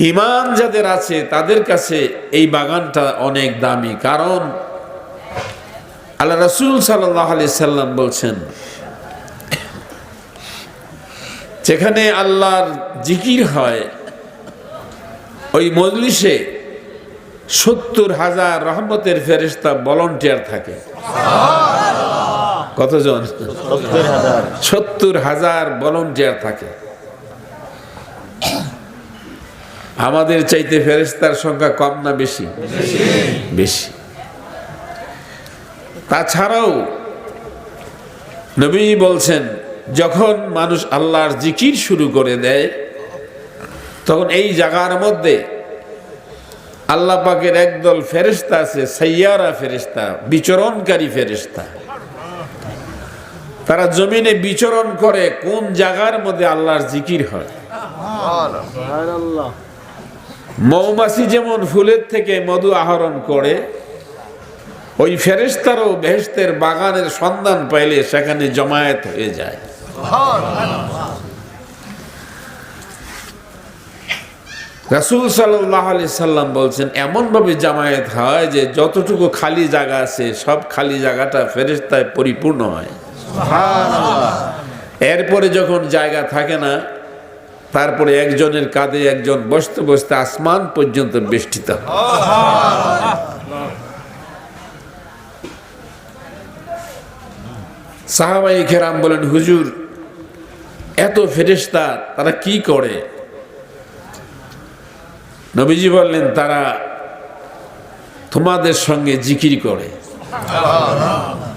ইমান যাদের আছে, তাদের কাছে এই বাগানটা অনেক দামি। কারণ আল্লাহ রসুল সাল্লাহ আলি সাল্লাম বলছেন, যেখানে আল্লাহর জিকির হয়, ওই মজলিসে সত্তর হাজার রহমতের ফেরিস্তা ভলন্টিয়ার থাকে। কতজন? সত্তর হাজার। ভলন্টিয়ার থাকে। আমাদের চাইতে ফেরেস্তার সংখ্যা কম না বেশি? বেশি। তাছাড়াও নবী বলছেন, যখন মানুষ আল্লাহর জিকির শুরু করে দেয়, তখন এই জায়গার মধ্যে আল্লাহ পাকের একদল ফেরেস্তা আছে, সাইয়ারা ফেরেস্তা বিচরণকারী ফেরেস্তা তারা জমিনে বিচরণ করে কোন জায়গার মধ্যে আল্লাহর জিকির হয়? মৌমাছি যেমন ফুলের থেকে মধু আহরণ করে ওই ফেরেস্তারও বেহেস্তের বাগানের সন্ধান পাইলে সেখানে জমায়েত হয়ে যায়। রাসুল সাল্লাহ আলি সাল্লাম বলছেন এমনভাবে জামায়াত হয় যে যতটুকু খালি জায়গা আছে সব খালি জায়গাটা ফেরেস্তায় পরিপূর্ণ হয়। এরপরে যখন জায়গা থাকে না তারপরে একজনের কাঁধে একজন বসতে বসতে আসমান পর্যন্ত বেষ্টিত সাহাবাই খেরাম বলেন হুজুর এত ফেরেস্তা তারা কি করে? নবীজি বললেন তারা তোমাদের সঙ্গে জিকির করে।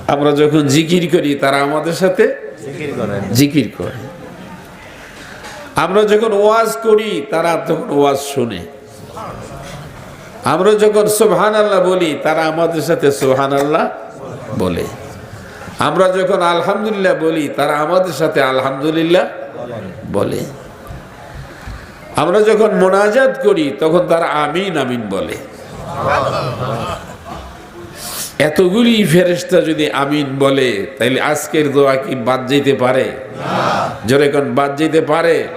আমরা যখন জিকির করি তারা আমাদের সাথে জিকির করে। আমরা যখন ওয়াজ করি, তারা তখন ওয়াজ শুনে। আমরা যখন সোহান আল্লাহ বলি, তারা আমাদের সাথে সোহান আল্লাহ বলে। আমরা যখন আলহামদুলিল্লাহ বলি, তারা আমাদের সাথে আলহামদুলিল্লাহ বলে। আমরা যখন মোনাজাত করি, তখন তারা আমিন আমিন বলে। এতগুলি ফেরেস্তা যদি আমিন বলে তাহলে আজকের দোয়া কি বাদ যেতে পারে? কোন, বাদ যেতে পারে?